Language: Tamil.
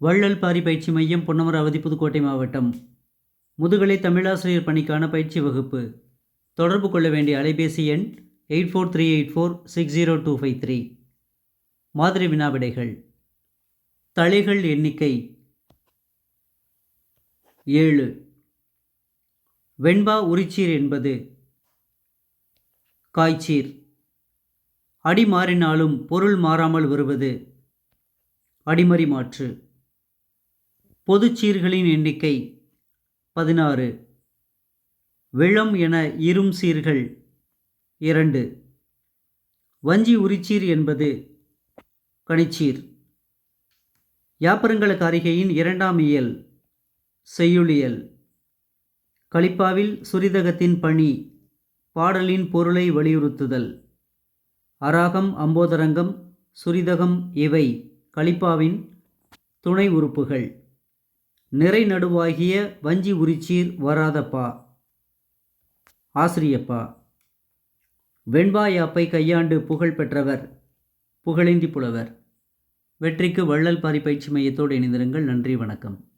வள்ளல் பாரி பயிற்சி மையம் பொன்னமராவதி புதுக்கோட்டை மாவட்டம். முதுகலை தமிழாசிரியர் பணிக்கான பயிற்சி வகுப்பு. தொடர்பு கொள்ள வேண்டிய அலைபேசி எண் eight four three eight four six zero two five three. மாதிரி வினாவிடைகள். தலைகள் எண்ணிக்கை ஏழு. வெண்பா உரிச்சீர் என்பது காய்ச்சீர். அடி மாறினாலும் பொருள் மாறாமல் வருவது அடிமறி மாற்று. பொதுச்சீர்களின் எண்ணிக்கை பதினாறு. விழம் என இரும் சீர்கள் இரண்டு. வஞ்சி உரிச்சீர் என்பது கணிச்சீர் யாப்பருங்கல அருகையின் இரண்டாம் இயல் செய்யுளியல். கலிப்பாவில் சுரிதகத்தின் பணி பாடலின் பொருளை வலியுறுத்துதல். அராகம் அம்போதரங்கம் சுரிதகம் இவை கலிப்பாவின் துணை உறுப்புகள். நிறை நடுவாகிய வஞ்சி உரிச்சீர் வராதப்பா. ஆசிரியப்பா. வெண்பா யாப்பை கையாண்டு புகழ் பெற்றவர் புகழேந்தி புலவர். வெற்றிக்கு வள்ளல் பாரி பயிற்சி மையத்தோடு இணைந்திருங்கள். நன்றி வணக்கம்.